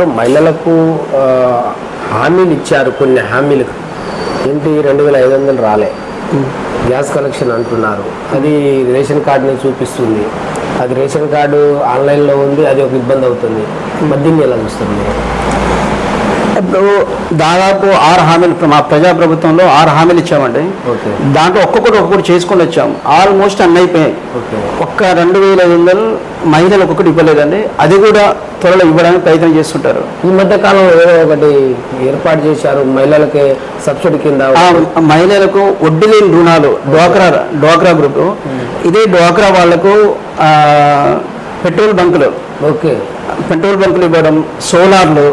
పాటు మహిళలకు హామీలు ఇచ్చారు కొన్ని హామీలు. ఏంటి రెండు వేల ఐదు వందలు రాలే. గ్యాస్ కనెక్షన్ అంటున్నారు. అది రేషన్ కార్డుని చూపిస్తుంది. అది రేషన్ కార్డు ఆన్లైన్లో ఉంది అది ఒక ఇబ్బంది అవుతుంది. మరి దీన్ని ఎలా చూస్తుంది. ఇప్పుడు దాదాపు ఆరు హామీలు మా ప్రజా ప్రభుత్వంలో ఆరు హామీలు ఇచ్చామండి. దాంట్లో ఒక్కొక్కటి ఒక్కొక్కటి చేసుకొని వచ్చాం ఆల్మోస్ట్ అన్నీ అయిపోయాయి. ఒక్క రెండు వేల ఐదు వందలు మహిళలు ఒక్కొక్కటి ఇవ్వలేదండి. అది కూడా త్వరలో ఇవ్వడానికి ప్రయత్నం చేస్తుంటారు. ఈ మధ్య కాలంలో ఏదో ఒకటి ఏర్పాటు చేశారు. మహిళలకి సబ్సిడీ కింద మహిళలకు వడ్డీ లేని రుణాలు డ్వాక్రా డ్వాక్రా గ్రూప్. ఇదే డ్వాక్రా వాళ్ళకు పెట్రోల్ బంకులు. ఓకే. పెట్రోల్ బంకులు ఇవ్వడం సోలార్లు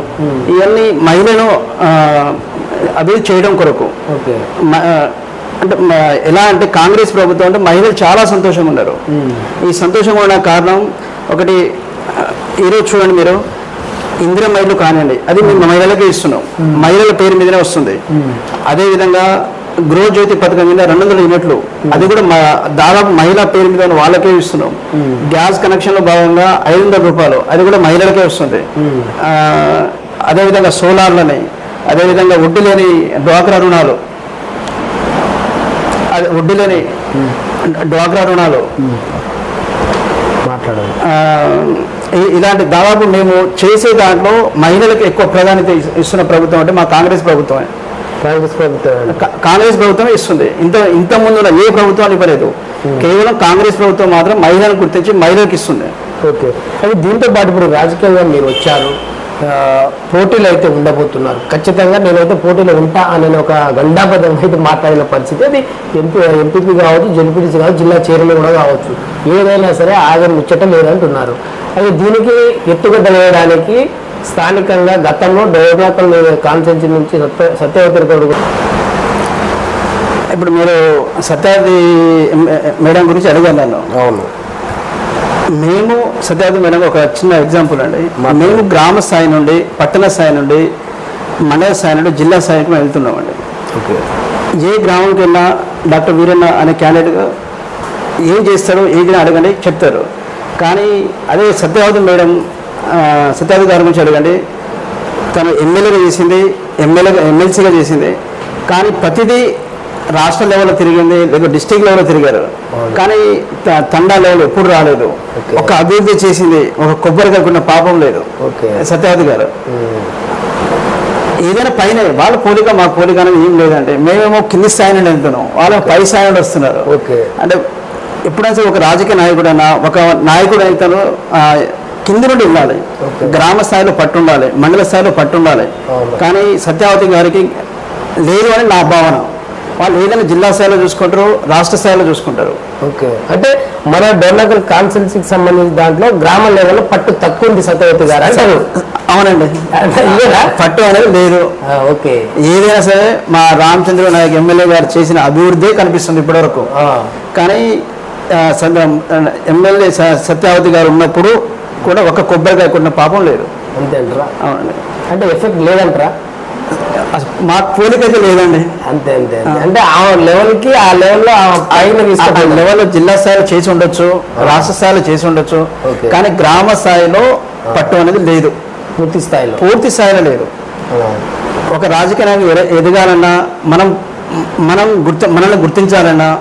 ఇవన్నీ మహిళను అభివృద్ధి చేయడం కొరకు. అంటే ఎలా అంటే కాంగ్రెస్ ప్రభుత్వం అంటే మహిళలు చాలా సంతోషంగా ఉన్నారు. ఈ సంతోషంగా ఉన్న కారణం ఒకటి ఈరోజు చూడండి మీరు ఇందిర మహిళలు కానివ్వండి అది మేము మహిళలకే ఇస్తున్నాం. మహిళల పేరు మీదనే వస్తుంది. అదేవిధంగా గృహ జ్యోతి పథకం మీద రెండు వందల యూనిట్లు. అది కూడా మా దాదాపు మహిళా పేరు మీద వాళ్ళకే ఇస్తున్నాం. గ్యాస్ కనెక్షన్లో భాగంగా ఐదు వందల రూపాయలు. అది కూడా మహిళలకే వస్తుంది. ఆ, అదేవిధంగా సోలార్లని అదేవిధంగా వడ్డీ లేని డ్వాక్రా రుణాలు. అదే వడ్డీ లేని డ్వాక్రా రుణాలు. ఇ- ఇలాంటి దాదాపు మేము చేసే దాంట్లో మహిళలకు ఎక్కువ ప్రాధాన్యత ఇస్- ఇస్తున్న ప్రభుత్వం అంటే మా కాంగ్రెస్ ప్రభుత్వమే. కాంగ్రెస్ ప్రభుత్వం. కాంగ్రెస్ ప్రభుత్వం ఇస్తుంది. ఇంత ఇంత ముందు ఏ ప్రభుత్వాన్ని ఇవ్వలేదు. కేవలం కాంగ్రెస్ ప్రభుత్వం మాత్రం మహిళలను గుర్తించి మహిళలకు ఇస్తుంది. ఓకే. కానీ దీంతో పాటు ఇప్పుడు రాజకీయంగా మీరు వచ్చారు. పోటీలు అయితే ఉండబోతున్నారు. ఖచ్చితంగా నేనైతే పోటీలో ఉంటా అనే ఒక గండాబద్ధంగా అయితే మాట్లాడిన పరిస్థితి. అది ఎంపీ ఎంపీపీ కావచ్చు జడ్పీటీసీ కావచ్చు జిల్లా చైర్మన్ కూడా కావచ్చు. ఏదైనా సరే ఆగని ముచ్చట లేదంటున్నారు. అయితే దీనికి ఎత్తుగడ్డ వేయడానికి స్థానికంగా గతంలో డెవలపర్ కాన్స్టెన్సీ నుంచి సత్య సత్యవతి గౌడ్ ఇప్పుడు మీరు సత్యాది మేడం గురించి అడిగాను నన్ను అవును. మేము సత్యాది మేడం ఒక చిన్న ఎగ్జాంపుల్ అండి. మేము గ్రామ స్థాయి నుండి పట్టణ స్థాయి నుండి మండల స్థాయి నుండి జిల్లా స్థాయికి మేము వెళ్తున్నామండి. ఓకే. ఏ గ్రామంకి వెళ్ళినా డాక్టర్ వీరన్న అనే క్యాండిడేట్ ఏం చేస్తారో ఏదైనా అడగండి చెప్తారు. కానీ అదే సత్యవతి మేడం సత్యవతి గారి గురించి అడగండి. తను ఎమ్మెల్యేగా చేసింది ఎమ్మెల్యేగా ఎమ్మెల్సీగా చేసింది. కానీ ప్రతిదీ రాష్ట్ర లెవెల్లో తిరిగింది లేదా డిస్టిక్ లెవెల్లో తిరిగారు. కానీ తండా లెవెల్ ఎప్పుడు రాలేదు. ఒక అభివృద్ధి చేసింది ఒక కొబ్బరి కాకుండా పాపం లేదు. సత్యవతి గారు ఏదైనా పైన వాళ్ళ పోలిక మా పోలిక అనేది ఏం లేదంటే మేమేమో కింది స్థాయి నుండి వెళ్తున్నాం వాళ్ళు పై స్థాయి నుండి వస్తున్నారు అంటే ఎప్పుడైనా ఒక రాజకీయ నాయకుడైనా ఒక నాయకుడు అయితేను ఆ, కింది నుండి Okay. గ్రామ స్థాయిలో పట్టు ఉండాలి మండల స్థాయిలో పట్టు ఉండాలి. కానీ సత్యావతి గారికి లేదు అని నా భావన. వాళ్ళు ఏదైనా జిల్లా స్థాయిలో చూసుకుంటారు రాష్ట్ర స్థాయిలో చూసుకుంటారు. ఓకే. అంటే మన డొర్నకల్ కాన్స్టిట్యున్సీకి సంబంధించిన దాంట్లో గ్రామ లెవెల్లో పట్టు తక్కువ ఉంది సత్యవతి గారు అంటారు. అవునండి? పట్టు అనేది లేదు. ఓకే. ఏదైనా సరే మా రామచంద్ర నాయక్ ఎమ్మెల్యే గారు చేసిన అభివృద్ధి కనిపిస్తుంది ఇప్పటివరకు. కానీ ఎమ్మెల్యే సత్యావతి గారు ఉన్నప్పుడు కూడా ఒక కొబ్బరికాయ కొన్న పాపం లేదు. అంతే అంటారా అవునండి. అంటే ఎఫెక్ట్ లేదంటారా? అసలు మా పోలికైతే లేదండి. అంతే అంతే అంతే. అంటే ఆ లెవెల్కి ఆ లెవెల్లో ఆ పైన ఆ తీసుకుంటారు లెవెల్లో జిల్లా స్థాయిలో చేసి ఉండొచ్చు రాష్ట్ర స్థాయిలో చేసి ఉండొచ్చు. కానీ గ్రామ స్థాయిలో పట్టు అనేది లేదు. పూర్తి స్థాయిలో. పూర్తి స్థాయిలో లేదు. ఒక రాజకీయ నాయకుడు ఎద- ఎదగాలన్నా మనం మనం గుర్తు మనల్ని గుర్తించాలన్నా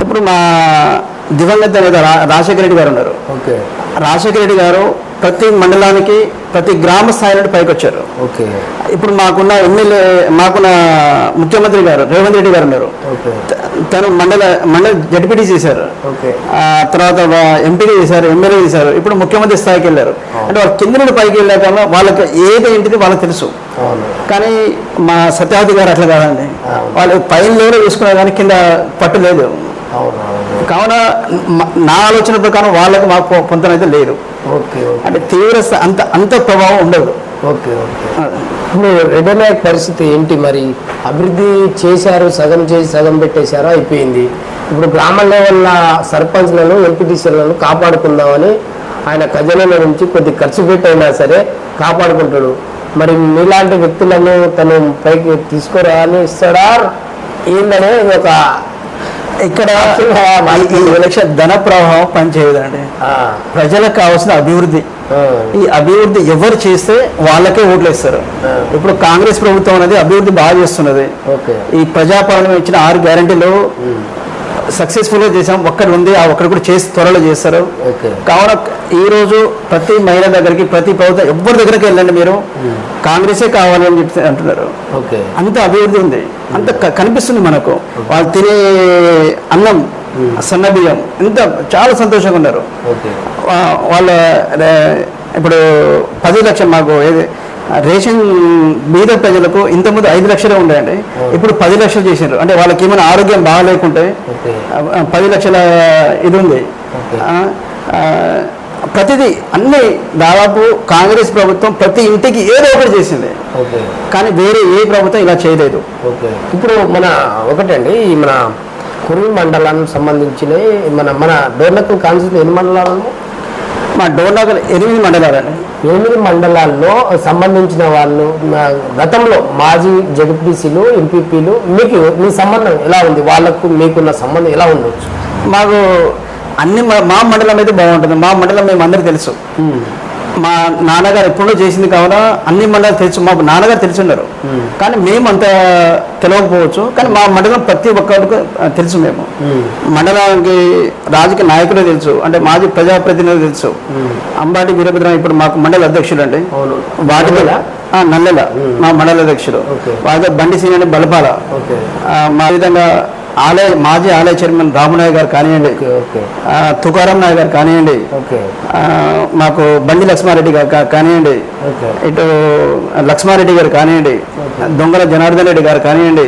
ఇప్పుడు మా దివంగత నేత రాజశేఖర రెడ్డి గారు ఉన్నారు. ఓకే. రాజశేఖర రెడ్డి గారు ప్రతి మండలానికి ప్రతి గ్రామ స్థాయి నుండి పైకి వచ్చారు ఓకే. ఇప్పుడు మాకున్న ఎమ్మెల్యే మాకున్న ముఖ్యమంత్రి గారు రేవంత్ రెడ్డి గారు ఉన్నారు. తను మండల మండల జడ్పీటీ చేశారు. తర్వాత ఎంపీగా చేశారు ఎమ్మెల్యే చేశారు. ఇప్పుడు ముఖ్యమంత్రి స్థాయికి వెళ్ళారు. అంటే వాళ్ళు కింద నుండి పైకి వెళ్ళాక వాళ్ళకి ఏది ఏంటిది వాళ్ళకి తెలుసు. కానీ మా సత్యావతి గారు అట్లా కాదండి. వాళ్ళు పైన చూసుకున్నారు కానీ కింద పట్టు లేదు. కావున నా ఆలోచన ప్రకారం వాళ్ళకి మాకు పొంతనైతే లేదు. Okay okay. అంటే తీవ్ర అంత అంత ప్రభావం ఉండదు. Okay okay. ఇప్పుడు నాయక్ పరిస్థితి ఏంటి మరి? అభివృద్ధి చేశారు సగం చేసి సగం పెట్టేశారు అయిపోయింది. ఇప్పుడు గ్రామ లెవెల్ల సర్పంచ్లను ఎంపీటీసీలను కాపాడుకుందామని ఆయన ఖజానా నుంచి కొద్ది ఖర్చు పెట్టైనా సరే కాపాడుకుంటాడు. మరి మీలాంటి వ్యక్తులను తను పైకి తీసుకురాని ఇస్తాడా? ఏందనే ఒక ఇక్కడ ఈ- ఎలక్షన్ ధన ప్రవాహం పనిచేయదండి. ప్రజలకు కావాల్సిన అభివృద్ధి. ఈ అభివృద్ధి ఎవరు చేస్తే వాళ్ళకే ఓట్లు వేస్తారు. ఇప్పుడు కాంగ్రెస్ ప్రభుత్వం అనేది అభివృద్ధి బాగా చేస్తున్నది. ఈ ప్రజాపాలన ఇచ్చిన ఆరు గ్యారంటీలు సక్సెస్ఫుల్గా చేసాం ఒక్కటి ఉంది ఆ ఒక్కటి కూడా చేసి త్వరలో చేస్తారు. కావున ఈ రోజు ప్రతి మహిళ దగ్గరికి ప్రతి ప్రభుత్వం ఎవరి దగ్గరికి వెళ్ళండి మీరు. కాంగ్రెసే కావాలి అని చెప్పి అంటున్నారు. ఓకే. అంత అభివృద్ధి ఉంది. అంత కనిపిస్తుంది మనకు. వాళ్ళు తినే అన్నం సన్న బియ్యం ఎంత చాలా సంతోషంగా ఉన్నారు. వాళ్ళ ఇప్పుడు పది లక్షలు మాకు ఏది రేషన్ బీద ప్రజలకు ఇంతకుముందు ఐదు లక్షలే ఉండేయండి. ఇప్పుడు పది లక్షలు చేశారు. అంటే వాళ్ళకి ఏమైనా ఆరోగ్యం బాగాలేకుంటే పది లక్షల ఇది ఉంది. ప్రతిదీ అన్ని దాదాపు కాంగ్రెస్ ప్రభుత్వం ప్రతి ఇంటికి ఏదో ఒకటి చేసింది. కానీ వేరే ఏ ప్రభుత్వం ఇలా చేయలేదు. ఇప్పుడు మన ఒకటండి మన కురువి మండలానికి సంబంధించిన మన మన డోర్నకల్ కాన్స్టిట్యూట్ ఎన్ని మండలాలు? మా డోర్నగర్ ఎనిమిది మండలాలండి. ఎనిమిది మండలాల్లో సంబంధించిన వాళ్ళు గతంలో మాజీ జడ్పీసీలు ఎంపీపీలు మీకు మీ సంబంధం ఎలా ఉంది? వాళ్ళకు మీకున్న సంబంధం ఎలా ఉండొచ్చు? మాకు అన్ని మ- మండలం అయితే బాగుంటుంది. మా మండలం మేము అందరికీ తెలుసు మా నాన్నగారు ఎప్పుడో చేసింది కావున అన్ని మండలాలు తెలుసు మా నాన్నగారు తెలిసి ఉన్నారు కానీ మేము అంత తెలియకపోవచ్చు కానీ మా మండలం ప్రతి ఒక్కరికి తెలుసు మేము. మండలానికి రాజకీయ నాయకులే తెలుసు. అంటే మాజీ ప్రజాప్రతినిధులు తెలుసు. అంబాటి వీరభద్రం ఇప్పుడు మాకు మండల అధ్యక్షుడు అండి వాటి నల్లెల? మా మండల అధ్యక్షుడు. వాటితో బండి సీని బలపాల. మా విధంగా ఆలయ మాజీ ఆలయ చైర్మన్ రామనాయ్ గారు కానివ్వండి ఓకే ఓకే. ఆ, తుకారాం నాయ్ గారు కానివ్వండి ఓకే. ఆ, మాకు బండి లక్ష్మారెడ్డి గారు కానివ్వండి ఓకే. ఇటు లక్ష్మారెడ్డి గారు కానివ్వండి దొంగల జనార్దన్ రెడ్డి గారు కానివ్వండి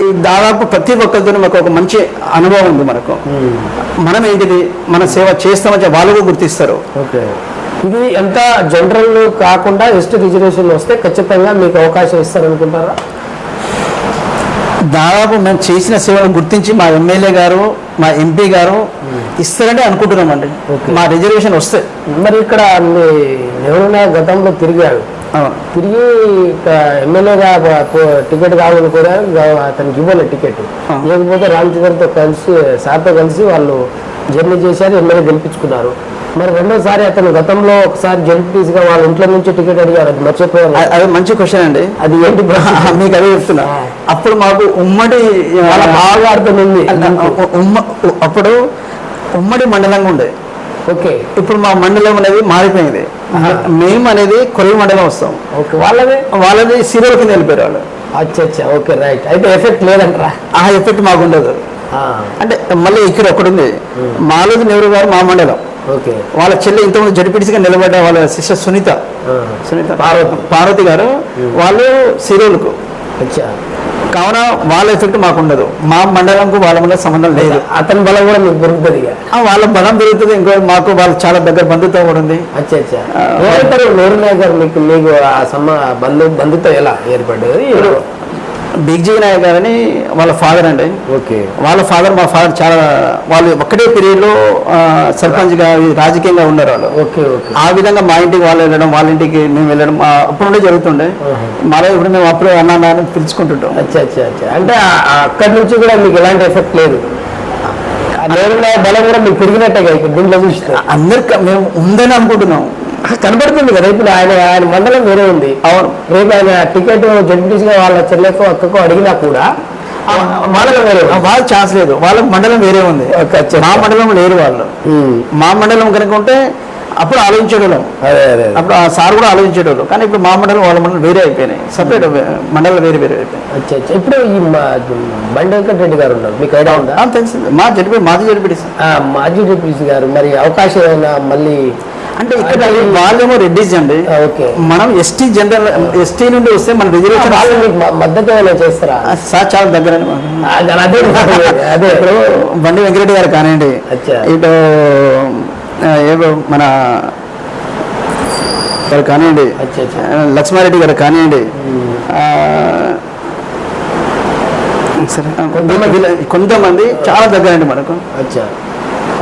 ఈ దాదాపు ప్రతి ఒక్కరితో మాకు ఒక మంచి అనుభవం ఉంది మనకు. మనం ఏంటిది? మన సేవ చేస్తామని చెప్పి వాళ్ళు గుర్తిస్తారు. ఓకే. ఇది ఎంత జనరల్ కాకుండా ఎస్టీ రిజర్వేషన్ వస్తే ఖచ్చితంగా మీకు అవకాశం ఇస్తారనుకుంటారా? దాదాపు మేము చేసిన సేవను గుర్తించి మా ఎమ్మెల్యే గారు మా ఎంపీ గారు ఇస్తారని అనుకుంటున్నామండి. ఓకే. మా రిజర్వేషన్ వస్తే. మరి ఇక్కడ నెహ్రూ గతంలో తిరిగాడు అవును. తిరిగి ఎమ్మెల్యేగా టికెట్ కావాలని కూడా అతనికి ఇవ్వలేదు టికెట్. లేకపోతే రామచంద్రతో కలిసి సార్తో కలిసి వాళ్ళు జర్నీ చేశారు ఎమ్మెల్యే గెలిపించుకున్నారు. మరి రెండోసారి అతను గతంలో ఒకసారి జడ్పీసీగా వాళ్ళ ఇంట్లో నుంచి టికెట్ అడిగారు అది మర్చిపోయారు అది మంచి క్వశ్చన్ అండి. అది ఏంటి? మీకు అదే చెప్తున్నా. అప్పుడు మాకు ఉమ్మడి బాగా అర్థమైంది. ఉమ్మ అప్పుడు ఉమ్మడి మండలంగా ఉండే. ఓకే. ఇప్పుడు మా మండలం అనేది మారిపోయింది. మేము అనేది కొలువు మండలం వస్తాం. ఓకే. వాళ్ళదే? వాళ్ళది సీరియల్ కింద వెళ్ళిపోయారు వాళ్ళు. అచ్చా ఓకే రైట్. అయితే ఎఫెక్ట్ లేదంటారా? ఆ ఎఫెక్ట్ మాకు ఉండదు. అంటే మళ్ళీ ఇక్కడ ఒకటి ఉంది. మాలోజీ నెహ్రూ గారు మా మండలం. వాళ్ళ చెల్లి ఇంతకుముందు జడ్పీటీసీగా నిలబడ్డ వాళ్ళ సిస్టర్ సునీత. సునీత పార్వతి. పార్వతి గారు వాళ్ళు సీరియల్కు. కావున వాళ్ళ ఎఫెక్ట్ మాకు ఉండదు మా మండలంకు వాళ్ళ మండలం సంబంధం లేదు. అతని బలం కూడా మీకు దొరుకుతుంది వాళ్ళ బలం పెరుగుతుంది. ఇంకో మాకు వాళ్ళు చాలా దగ్గర బంధుత్వం కూడా ఉంది. అచ్చా నూరునాయక్ గారు మీకు మీకు ఆ సమ బంధు బంధుతో ఎలా ఏర్పడ్డది? బిగ్ జీ నాయక్ గారని వాళ్ళ ఫాదర్ అండి. ఓకే. వాళ్ళ ఫాదర్ మా ఫాదర్ చాలా వాళ్ళు ఒక్కటే పీరియడ్లో సర్పంచ్గా రాజకీయంగా ఉన్నారు వాళ్ళు. Okay okay. ఆ విధంగా మా ఇంటికి వాళ్ళు వెళ్ళడం వాళ్ళ ఇంటికి మేము వెళ్ళడం అప్పుడు నుండి జరుగుతుండే. మరో ఇప్పుడు మేము అప్పుడే అన్నా అన్నా అని పిలుచుకుంటుంటాం. అచ్చా అచ్చా అచ్చా. అంటే అక్కడి నుంచి కూడా మీకు ఎలాంటి ఎఫెక్ట్ లేదు. బలం కూడా మీకు పెరిగినట్టే కదా చూస్తే. అందరికి మేము ఉందని అనుకుంటున్నాం. కనబడుతుంది కదా ఇప్పుడు ఆయన ఆయన మండలం వేరే ఉంది. అవును. రేపు ఆయన టికెట్ జడ్పీటీసీగా వాళ్ళ చెల్లెకో అక్కకో అడిగినా కూడా మండలం వేరే. వాళ్ళ ఛాన్స్ లేదు. వాళ్ళ మండలం వేరే ఉంది. మా మండలం లేరు వాళ్ళు. మా మండలం కనుక ఉంటే అప్పుడు ఆలోచించేటోళ్ళం. అదే అదే అదే. అప్పుడు ఆ సార్ కూడా ఆలోచించేటోళ్ళు. కానీ ఇప్పుడు మా మండలం వాళ్ళ మండలం వేరే అయిపోయినాయి. సపరేట్ మండలం వేరే వేరే అయిపోయినాయి. ఇప్పుడు ఈ బండి వెంకట రెడ్డి గారు ఉన్నారు. మీకు ఐడియా ఉందా? తెలిసింది మా జడ్పీ మాది జడ్పీ మాజీ డిప్యూటీ గారు. మరి అవకాశం ఏమైనా మళ్ళీ అంటే ఇక్కడ వాళ్ళేమో రెడ్డిస్ అండి మనం ఎస్టీ జనరల్ ఎస్టీ నుండి వస్తే మన రిజర్వేషన్ మద్దతు చేస్తారా? సార్ చాలా దగ్గర అదే అదే. ఇప్పుడు బండి వెంకరెడ్డి గారు కానివ్వండి అచ్చా. ఇటు ఏవో మన గారు కానివ్వండి అచ్చా అచ్చా. ఆ, లక్ష్మారెడ్డి గారు కానివ్వండి కొంతమంది. కొంతమంది చాలా దగ్గర అండి మనకు. అచ్చా.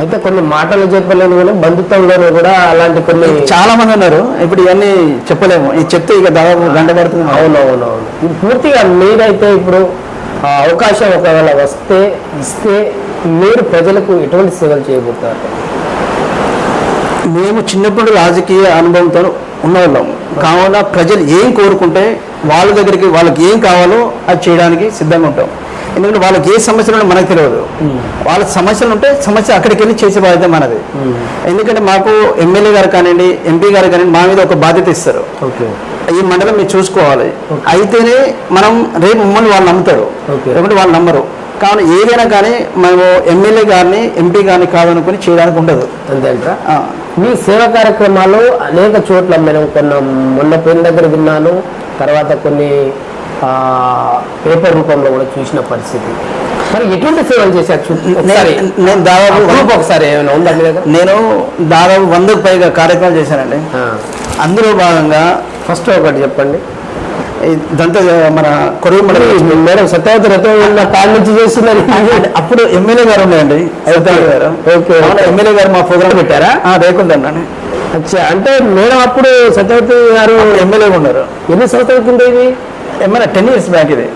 అయితే కొన్ని మాటలు చెప్పలేను కానీ బంధుత్వంలోనూ కూడా అలాంటి కొన్ని చాలా మంది ఉన్నారు. ఇప్పుడు ఇవన్నీ చెప్పలేము. ఇది చెప్తే ఇక దాదాపు గంట పడుతుంది అవునవునవును. ఇది పూర్తిగా మీరైతే ఇప్పుడు ఆ అవకాశం ఒకవేళ వస్తే ఇస్తే మీరు ప్రజలకు ఎటువంటి సేవలు చేయబోతారు? మేము చిన్నప్పుడు రాజకీయ అనుభవంతో ఉన్నవాళ్ళం. కావున ప్రజలు ఏం కోరుకుంటే వాళ్ళ దగ్గరికి వాళ్ళకి ఏం కావాలో అది చేయడానికి సిద్ధంగా ఉంటాం. ఎందుకంటే వాళ్ళకి ఏ సమస్యలు మనకు తెలియదు. వాళ్ళ సమస్యలు ఉంటే సమస్య అక్కడికి వెళ్ళి చేసే బాధ్యత మనది. ఎందుకంటే మాకు ఎమ్మెల్యే గారు కానివ్వండి ఎంపీ గారు కానివ్వండి మా మీద ఒక బాధ్యత ఇస్తారు. ఓకే. ఈ మండలం మీరు చూసుకోవాలి. అయితేనే మనం రేపు మమ్మల్ని వాళ్ళు నమ్ముతారు. లేకుంటే వాళ్ళు నమ్మరు. కావున ఏదైనా కానీ మేము ఎమ్మెల్యే గారిని ఎంపీ గారిని కాదనుకుని చేయడానికి ఉండదు. మీ సేవా కార్యక్రమాలు అనేక చోట్ల మేము కొన్న. మొన్న పెళ్ళి దగ్గర విన్నాను. తర్వాత కొన్ని పేపర్ రూపంలో కూడా చూసిన పరిస్థితి. మరి ఎటువంటి సేవలు చేశారు? నేను- దాదాపు ఒకసారి ఏమైనా నేను దాదాపు వందకు పైగా కార్యక్రమాలు చేశానండి. అందులో భాగంగా ఫస్ట్ ఒకటి చెప్పండి. దంత మన కొరువు మండలం మేడం సత్యవతి రథం ఉన్న కాడ నుంచి చేస్తున్నారు. అప్పుడు ఎమ్మెల్యే గారు ఉన్నాయండి సత్యనారాయణ గారు. ఓకే. ఎమ్మెల్యే గారు మా ప్రోగ్రామ్ పెట్టారా? రేకుందండి అచ్చా అంటే మేడం అప్పుడు సత్యవతి గారు ఎమ్మెల్యే ఉన్నారు. ఎన్ని సంవత్సరాల కింద ఇది? ఎమ్మెల్యే టెన్ ఇయర్స్ బ్యాక్ ఇది.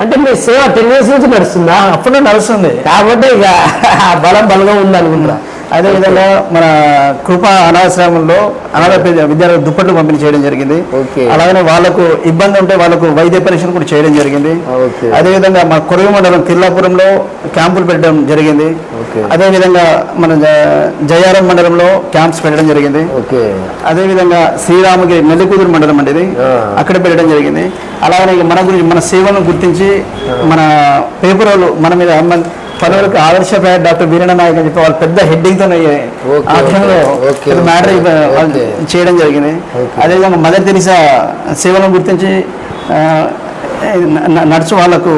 అంటే మీ సేవ టెన్ ఇయర్స్ నుంచి నడుస్తుందా? అప్పుడు నడుస్తుంది. కాబట్టి ఇక ఆ బలం బలంగా ఉంది అనుకుంటా అదేవిధంగా మన కృప అనాశ్రమంలో అనాథ విద్యార్థులకు దుప్పట్లు పంపిణీ చేయడం జరిగింది ఓకే. అలాగనే వాళ్ళకు ఇబ్బంది ఉంటే వాళ్ళకు వైద్య పరీక్షలు కూడా చేయడం జరిగింది. అదేవిధంగా మా కొరవి మండలం తిల్లాపురంలో క్యాంపులు పెట్టడం జరిగింది. అదేవిధంగా మన జయారం మండలంలో క్యాంప్స్ పెట్టడం జరిగింది ఓకే అదేవిధంగా శ్రీరామగిరి నెల్లికూదురు మండలం అండి ఇది. అక్కడ పెట్టడం జరిగింది అలాగనే ఇక మన గురించి మన సేవలను గుర్తించి మన పేపర్ వాళ్ళు మన మీద మన- పలువురికి ఆదర్శప్రాయ డాక్టర్ వీరణ నాయక్ అని చెప్పి వాళ్ళు పెద్ద హెడ్డింగ్తో ఆధ్వర్యంలో మ్యాటర్. చేయడం జరిగింది. అదేవిధంగా మదర్ తెరిసా సేవలను గుర్తించి నడుచు వాళ్ళకు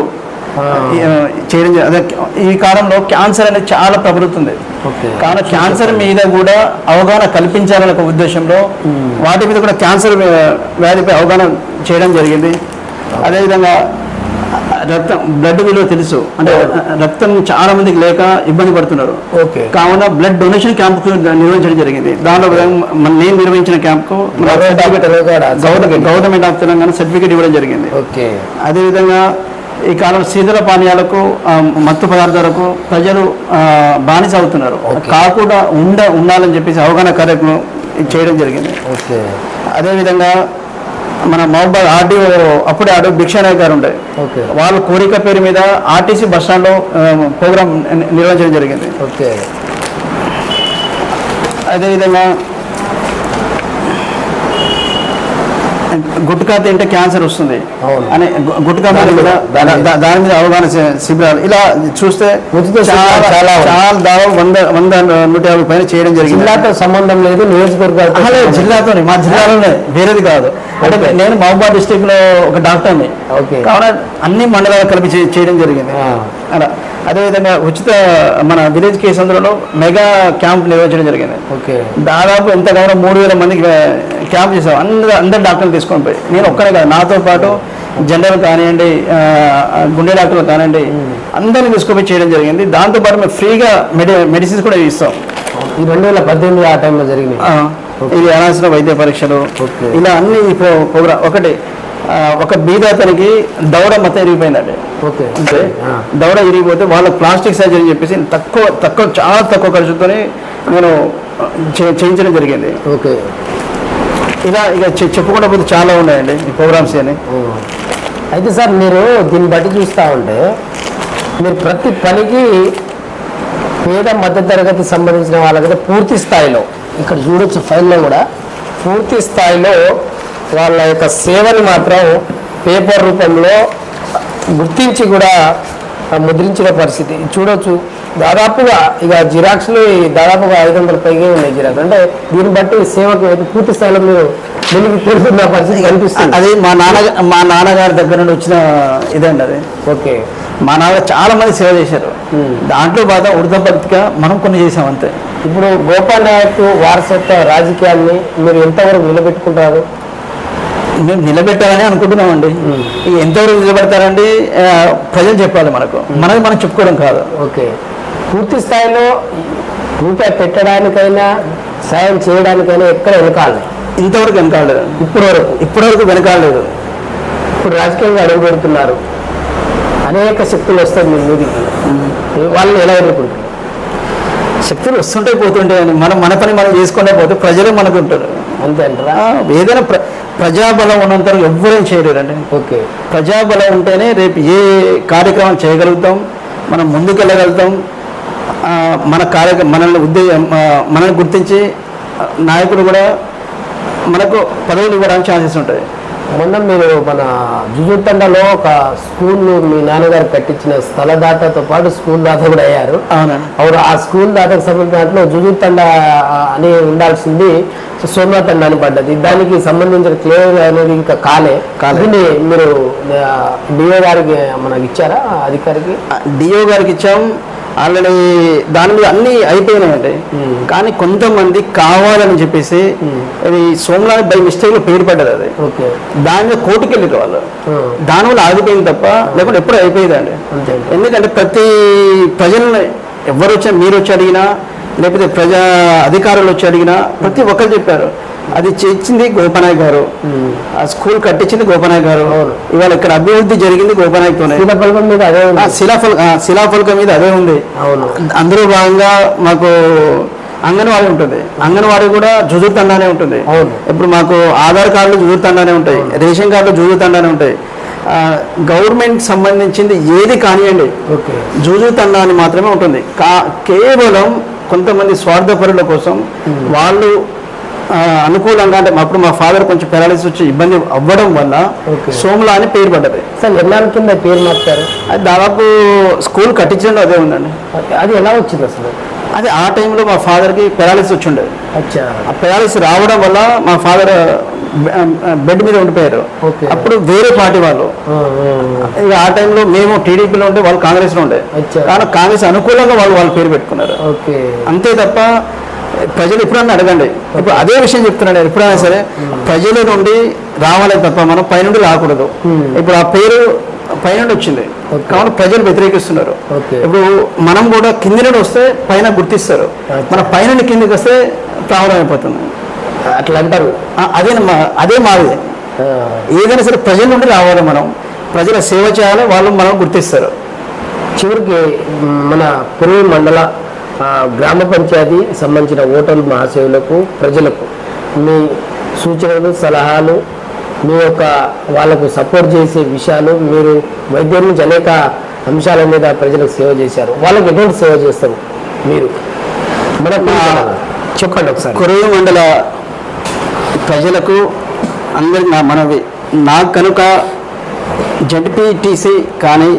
చేయడం అదే ఈ కాలంలో క్యాన్సర్ అనేది చాలా ప్రబలుతుంది ఓకే. కావున క్యాన్సర్ మీద కూడా అవగాహన కల్పించాలనే ఒక ఉద్దేశంలో వాటి మీద కూడా క్యాన్సర్ వ్యా- వ్యాధిపై అవగాహన చేయడం జరిగింది అదేవిధంగా రక్తం బ్లడ్ విలువ తెలుసు. అంటే రక్తం చాలా మందికి లేక ఇబ్బంది పడుతున్నారు. ఓకే కావున బ్లడ్ డొనేషన్ క్యాంప్ నిర్వహించడం జరిగింది. దానిలో నేను నిర్వహించిన camp government of Telangana certificate ఇవ్వడం జరిగింది. ఓకే అదేవిధంగా ఈ కాలం శీతల పానీయాలకు మత్తు పదార్థాలకు ప్రజలు బానిస అవుతున్నారు. కాకుండా ఉండ ఉండాలని చెప్పేసి అవగాహన కార్యక్రమం చేయడం జరిగింది. ఓకే అదేవిధంగా మన మహబాద్ ఆర్డీఓ అప్పుడే ఆర్డీఓ భిక్షానాయక్ గారు ఉండే. ఓకే. వాళ్ళ కోరిక పేరు మీద ఆర్టీసీ బస్ స్టాండ్లో ప్రోగ్రామ్ నిర్వహించడం జరిగింది. ఓకే. అదేవిధంగా గుట్కా తింటే క్యాన్సర్ వస్తుంది. అని గుట్కా మీద దాని మీద, అవగాహన శిబిరాలు. ఇలా చూస్తే చాలా దాదాపు వంద వంద నూట యాభై పైన చేయడం జరిగింది. జిల్లాతో సంబంధం లేదు సంబంధం. జిల్లాతోనే మా జిల్లాలోనే వేరేది కాదు. అంటే. నేను మహబూబాద్ డిస్టిక్లో ఒక డాక్టర్ని. ఓకే. కావున అన్ని మండలాలు కలిపి చేయడం జరిగింది. అలా. అదేవిధంగా ఉచిత మన విలేజ్ కేంద్రంలో మెగా క్యాంప్ నిర్వహించడం జరిగింది. దాదాపు ఎంత కావాలో మూడు వేల మందికి క్యాంప్ చేసాం అందరు అందరు డాక్టర్లు తీసుకొని పోయి. నేను ఒక్కనే కాదు నాతో పాటు జనరల్ కానివ్వండి గుండె డాక్టర్లు కానివ్వండి అందరిని తీసుకొని చేయడం జరిగింది. దాంతో పాటు మేము ఫ్రీగా మెడి మెడిసిన్స్ కూడా ఇస్తాం. ఈ రెండు వేల పద్దెనిమిది ఆ టైంలో జరిగినాయి. ఆ, ఇది అనవసర వైద్య పరీక్షలు. ఇలా అన్ని ప్రోగ్రామ్ ఒకటి ఒక బీద అతనికి దౌడ మొత్తం ఇరిగిపోయిందండి. ఓకే. అంటే. దౌడ ఇరిగిపోతే వాళ్ళ ప్లాస్టిక్ సర్జరీ అని చెప్పేసి తక్కువ తక్కువ చాలా తక్కువ ఖర్చుతోనే నేను చేయించడం జరిగింది. ఓకే. ఇలా ఇక చె- పోతే చాలా ఉన్నాయండి ఈ ప్రోగ్రామ్స్ అని. అయితే సార్ మీరు దీన్ని బట్టి చూస్తూ ఉంటే మీరు ప్రతి పనికి పేద మధ్య తరగతి సంబంధించిన వాళ్ళకైతే పూర్తి స్థాయిలో ఇక్కడ చూడొచ్చు ఫైల్లో కూడా పూర్తి స్థాయిలో వాళ్ళ యొక్క సేవని మాత్రం పేపర్ రూపంలో గుర్తించి కూడా ముద్రించిన పరిస్థితి. చూడొచ్చు. దాదాపుగా ఇక జిరాక్స్లు దాదాపుగా ఐదు వందల పైగా ఉన్నాయి జిరాక్స్. అంటే దీన్ని బట్టి సేవకు అయితే పూర్తి స్థాయిలో మీరు ముందుకు తెలుస్తున్న పరిస్థితి కనిపిస్తుంది. అది మా నాన్న మా నాన్నగారి దగ్గర నుండి వచ్చిన ఇదండి అది. ఓకే. మా నాన్న చాలా మంది సేవ చేశారు. దాంట్లో బాధ ఉడత భక్తిగా మనం కొన్ని చేసాం అంతే. ఇప్పుడు గోపాల్ నాయక్ వారసత్వ రాజకీయాన్ని మీరు ఎంతవరకు నిలబెట్టుకుంటారు? మేము నిలబెట్టాలని అనుకుంటున్నామండి. ఎంతవరకు నిలబెడతారండి? ప్రజలు చెప్పాలి మనకు. మనది మనం చెప్పుకోవడం కాదు. ఓకే. పూర్తి స్థాయిలో రూపాయి పెట్టడానికైనా సాయం చేయడానికైనా ఎక్కడ వెనకాలి ఇంతవరకు వెనకాలేదు ఇప్పటి వరకు ఇప్పటివరకు వెనకాలేదు ఇప్పుడు రాజకీయంగా అడుగు పెడుతున్నారు అనేక శక్తులు వస్తాయి మీ మీదికి. వాళ్ళని ఎలా ఎదుర్కొంటారు శక్తులు వస్తుంటే పోతుంటాయని మనం మన పని మనం చేసుకుంటే పోతే ప్రజలే మనకు ఉంటారు. అంతే అంటారా? ఆ, ఏదైనా ప్ర ప్రజాబలం ఉన్నంత ఎవ్వరేం చేయలేరండి. ఓకే. ప్రజాబలం ఉంటేనే రేపు ఏ కార్యక్రమం చేయగలుగుతాం మనం ముందుకెళ్ళగలుగుతాం. మన కార్య మనల్ని ఉద్దే ఆ, మనల్ని గుర్తించి ఆ, నాయకులు కూడా మనకు పదవులు ఇవ్వడానికి ఛాన్సెస్ ఉంటాయి. మొన్న మీరు మన జుజుతండలో ఒక స్కూల్ మీ నాన్నగారు కట్టించిన స్థల దాతతో పాటు స్కూల్ దాత కూడా అయ్యారు. అవును ఆ స్కూల్ దాతకు సంబంధించిన దాంట్లో జుజుతండ అని ఉండాల్సింది సోమనాథ్ తండ అని పడ్డది. దానికి సంబంధించిన క్లియర్ అనేది ఇంకా కాలే. దీన్ని మీరు డిఓ గారికి మనకి ఇచ్చారా అధికారికి? డిఓ గారికి ఇచ్చాం. ఆల్రెడీ దాని మీద అన్ని అయిపోయినాయండి. కానీ కొంతమంది కావాలని చెప్పేసి. ఇది సోమనాథ్ బై మిస్టేక్లో పేరు పడ్డది అది. ఓకే. దాని మీద కోర్టుకి వెళ్ళారు వాళ్ళు. దానివల్ల ఆగిపోయింది తప్ప లేకుంటే ఎప్పుడు అయిపోయేదండి. ఎందుకంటే ప్రతి ప్రజలను ఎవరు వచ్చి మీరు వచ్చి అడిగినా లేకపోతే ప్రజా అధికారులు వచ్చి అడిగినా ప్రతి ఒక్కరు చెప్పారు. అది చేసింది గోపనాయక్ గారు. ఆ స్కూల్ కట్టించింది గోపనాయక్ గారు. ఇవాళ ఇక్కడ అభివృద్ధి జరిగింది గోపనాయక్తోనే. శీలఫలకం మీద అదే శిలాఫల శిలాఫలకం మీద అదే ఉంది. అవును. అందులో భాగంగా మాకు అంగన్వాడీ ఉంటుంది. అంగన్వాడీ కూడా జుజుర్ తండానే ఉంటుంది. అవును. ఇప్పుడు మాకు ఆధార్ కార్డులు జుజుర్ తండానే ఉంటాయి. రేషన్ కార్డులు జుజుర్ తండానే ఉంటాయి. గవర్నమెంట్ సంబంధించింది ఏది కానివ్వండి ఓకే. జూజు తండా అని మాత్రమే ఉంటుంది. కా కేవలం కొంతమంది స్వార్థపరుల కోసం వాళ్ళు అనుకూలంగా అంటే అప్పుడు మా ఫాదర్ కొంచెం పెరాలిసిస్ వచ్చి ఇబ్బంది అవ్వడం వల్ల. సోముల అని పేరు పడ్డది. సార్ ఎన్నాళ్ళ కింద పేరు మార్చారు? అది దాదాపు స్కూల్ కట్టించడం అదే ఉందండి. అది ఎలా వచ్చింది అసలు? అది ఆ టైంలో మా ఫాదర్కి పెరాలిసిస్ వచ్చి ఉండేది. ఆ పెరాలిసిస్ రావడం వల్ల మా ఫాదర్ బెడ్ మీద ఉండిపోయారు. అప్పుడు వేరే పార్టీ వాళ్ళు. ఇక ఆ టైంలో మేము టీడీపీలో ఉంటే వాళ్ళు కాంగ్రెస్లో ఉండే. కానీ కాంగ్రెస్ అనుకూలంగా వాళ్ళు వాళ్ళ పేరు పెట్టుకున్నారు. ఓకే. అంతే తప్ప ప్రజలు ఎప్పుడన్నా అడగండి. ఇప్పుడు అదే విషయం చెప్తున్నాను నేను. ఎప్పుడైనా సరే ప్రజల నుండి రావాలి తప్ప మనం పైనుండి రాకూడదు Hmm. ఇప్పుడు ఆ పేరు పైనుండి వచ్చింది. కాబట్టి ప్రజలు వ్యతిరేకిస్తున్నారు. ఇప్పుడు మనం కూడా కింది నుండి వస్తే పైన గుర్తిస్తారు. మన పైనుండి కిందికి వస్తే ప్రాబ్లం అయిపోతుంది. అట్లా అంటారు. అదే అదే మాది. ఏదైనా సరే ప్రజల నుండి రావాలి మనం. ప్రజల సేవ చేయాలి వాళ్ళు మనం గుర్తిస్తారు. చివరికి మన పురుగు మండల గ్రామ పంచాయతీ సంబంధించిన ఓటర్లు మహాసేవులకు ప్రజలకు మీ సూచనలు సలహాలు మీ యొక్క వాళ్ళకు సపోర్ట్ చేసే విషయాలు మీరు వైద్యం నుంచి అనేక అంశాల మీద ప్రజలకు సేవ చేశారు. వాళ్ళకి ఎటువంటి సేవ చేస్తారు మీరు? మన చెప్పండి ఒకసారి. కొరవ మండల ప్రజలకు అందరికి నా మనవి. నాకు కనుక జడ్పీటీసీ కానీ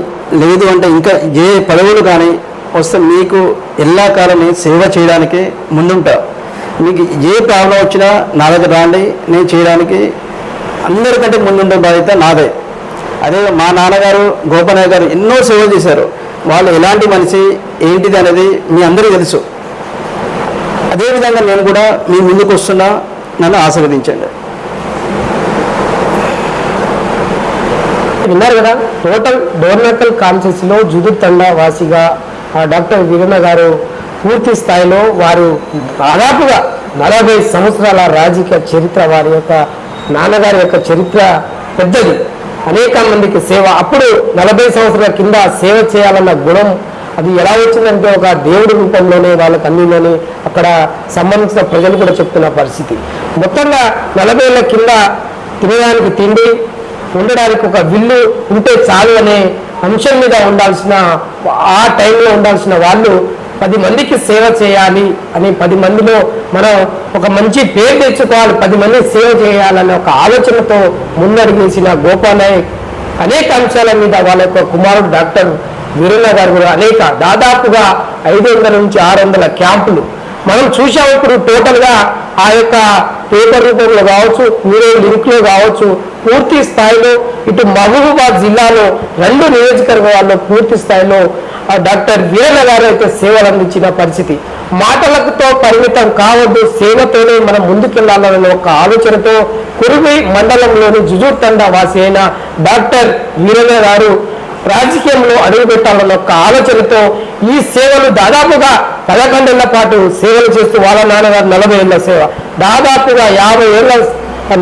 లేదు అంటే ఇంకా ఏ పదవులు కానీ వస్తే మీకు ఎల్లా కాలం సేవ చేయడానికి ముందుంటా. మీకు ఏ ప్రాబ్లం వచ్చినా నా దగ్గర రాండి నేను చేయడానికి అందరికంటే ముందుండే బాధ్యత నాదే. అదే మా నాన్నగారు గోపనాయ్ గారు ఎన్నో సేవలు చేశారు. వాళ్ళు ఎలాంటి మనిషి ఏంటిది అనేది మీ అందరికీ తెలుసు. అదేవిధంగా నేను కూడా మీ ముందుకు వస్తున్నా నన్ను ఆశీర్వదించండి. విన్నారు కదా టోటల్ డోర్నకల్ కాన్సెస్లో జుదుర్ తండా వాసిగా డాక్టర్ వీరన్న గారు పూర్తి స్థాయిలో వారు దాదాపుగా నలభై సంవత్సరాల రాజకీయ చరిత్ర వారి యొక్క నాన్నగారి యొక్క చరిత్ర పెద్దది. అనేక మందికి సేవ. అప్పుడు నలభై సంవత్సరాల కింద సేవ చేయాలన్న గుణం అది ఎలా వచ్చిందంటే ఒక దేవుడి రూపంలోనే వాళ్ళకి అన్నిలోనే అక్కడ సంబంధించిన ప్రజలు కూడా చెప్తున్న పరిస్థితి. మొత్తంగా నలభై ఏళ్ళ కింద తినడానికి తిండి ఉండడానికి ఒక విల్లు ఉంటే చాలు అనే అంశం మీద ఉండాల్సిన ఆ టైంలో ఉండాల్సిన వాళ్ళు పది మందికి సేవ చేయాలి అని పది మందిలో మనం ఒక మంచి పేరు తెచ్చుకోవాలి పది మంది సేవ చేయాలనే ఒక ఆలోచనతో ముందడిగేసిన గోపానాయక్ అనేక అంశాల మీద వాళ్ళ యొక్క కుమారుడు డాక్టర్ వీరన్న గారు కూడా అనేక దాదాపుగా ఐదు వందల నుంచి ఆరు వందల క్యాంపులు. మనం చూసాం ఇప్పుడు టోటల్గా ఆ యొక్క పేపర్ రూపంలో కావచ్చు మీరే లింక్లో కావచ్చు పూర్తి స్థాయిలో ఇటు మహబూబాబాద్ జిల్లాలో రెండు నియోజకవర్గాల్లో పూర్తి స్థాయిలో ఆ డాక్టర్ వీరన్న గారు అయితే సేవలు అందించిన పరిస్థితి. మాటలతో పరిమితం కావద్దు సేవతోనే మనం ముందుకెళ్ళాలనే ఒక ఆలోచనతో కురువి మండలంలోని జుజూర్ తండా వాసి అయిన డాక్టర్ వీరన్న గారు రాజకీయంలో అడుగుపెట్టాలన్న ఒక ఆలోచనతో ఈ సేవలు దాదాపుగా పదకొండేళ్ళ పాటు సేవలు చేస్తూ వాళ్ళ నాన్నగారు నలభై ఏళ్ళ సేవ. దాదాపుగా యాభై ఏళ్ళ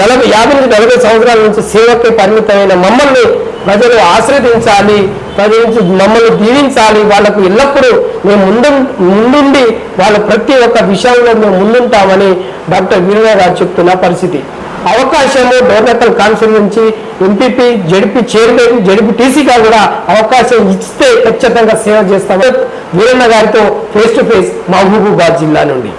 నలభై యాభై నుంచి నలభై సంవత్సరాల నుంచి సేవకి పరిమితమైన మమ్మల్ని ప్రజలు ఆశ్రదించాలి ప్రజలు మమ్మల్ని దీవించాలి. వాళ్ళకు ఎల్లప్పుడూ మేము ముందు ముందుండి వాళ్ళ ప్రతి ఒక్క విషయంలో మేము ముందుంటామని డాక్టర్ వీరయ్య గారు చెప్తున్న పరిస్థితి. అవకాశము డోర్నకల్ కాన్ఫరెన్స్ నుంచి ఎంపీపీ జడిపి చైర్మన్ జడిపి టీసీగా కూడా అవకాశం ఇస్తే ఖచ్చితంగా సేవ చేస్తాం వీరన్న గారితో ఫేస్ టు ఫేస్ మహబూబాబాద్ జిల్లా నుండి.